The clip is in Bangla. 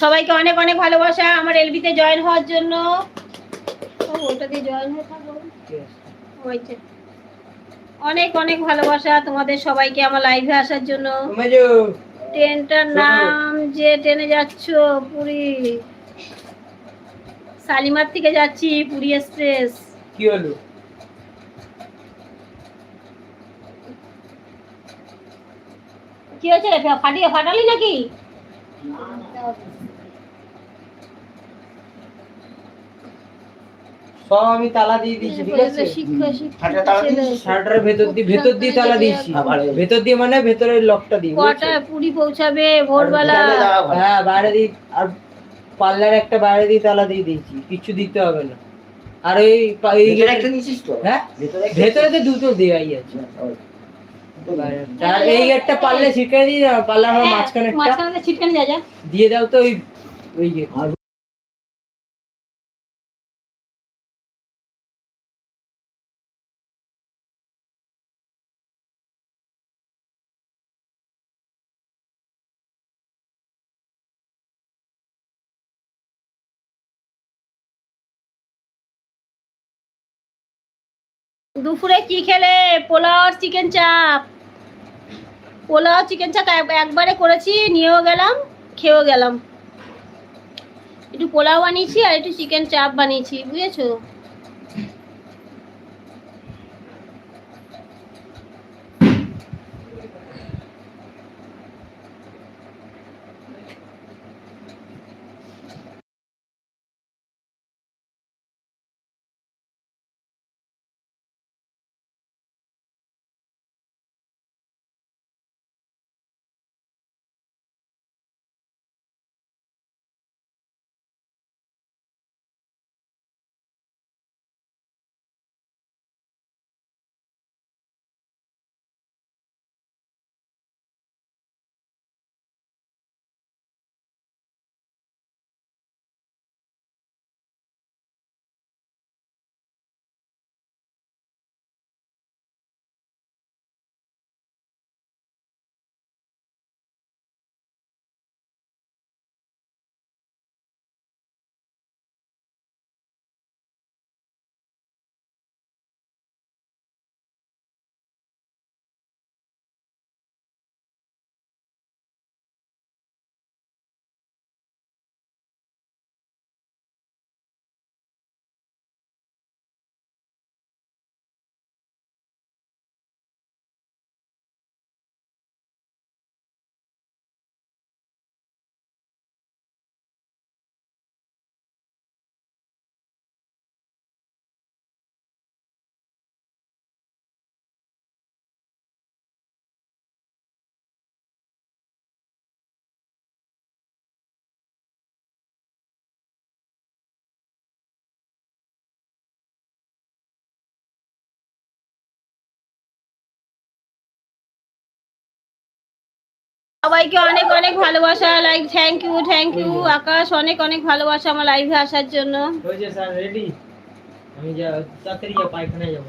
সবাইকে অনেক অনেক ভালোবাসা। আমার এলবিতে জয়েন হওয়ার জন্য। জয়েন হয়ে অনেক অনেক ভালোবাসা তোমাদের সবাইকে আমার লাইভে আসার জন্য। ট্রেনটার নাম যে ট্রেনে যাচ্ছ পুরী। শালিমার থেকে যাচ্ছি পুরী এক্সপ্রেস। কি হলো? কি হয়েছে? ফাটিয়ে ফাটালি নাকি? সব আমি তালা দিয়ে দিয়েছি ঠিক আছে শিক্ষা শিক্ষা তালা ছেলে। দিয়েছিস? ভেতর দিয়ে ভেতর দিয়ে তালা দিয়েছি ভেতর দিয়ে মানে ভেতরের লকটা দিই বুঝেছ? কটায় পৌঁছাবে ভোরবেলা বিকালে যাওয়া ভালো। হ্যাঁ বাইরে দিয়ে আর পার্লার একটা বাইরে দিয়ে তালা দিয়ে দিয়েছি কিছু দিতে হবে না আর ওই? হ্যাঁ ভেতরে তো দুটো দেওয়াই আছে। আর এই একটা পারলে ছিটকে দিয়ে দাও পারলে আমার মাঝখানে একটা ছিটকানি যা যা দিয়ে দাও তো ওই ওই দুপুরে কি খেলে? পোলাও আর চিকেন চাপ। পোলাও চিকেন চাপ এক- একবারে করেছি, নিয়েও গেলাম, খেয়েও গেলাম। একটু পোলাও বানিয়েছি আর একটু চিকেন চাপ বানিয়েছি, বুঝেছ? সবাইকে অনেক অনেক ভালোবাসা like thank you thank you Akash, অনেক অনেক ভালোবাসা আমার লাইভে আসার জন্য। আমি যা, তাড়াতাড়ি পায়খানায় যাব।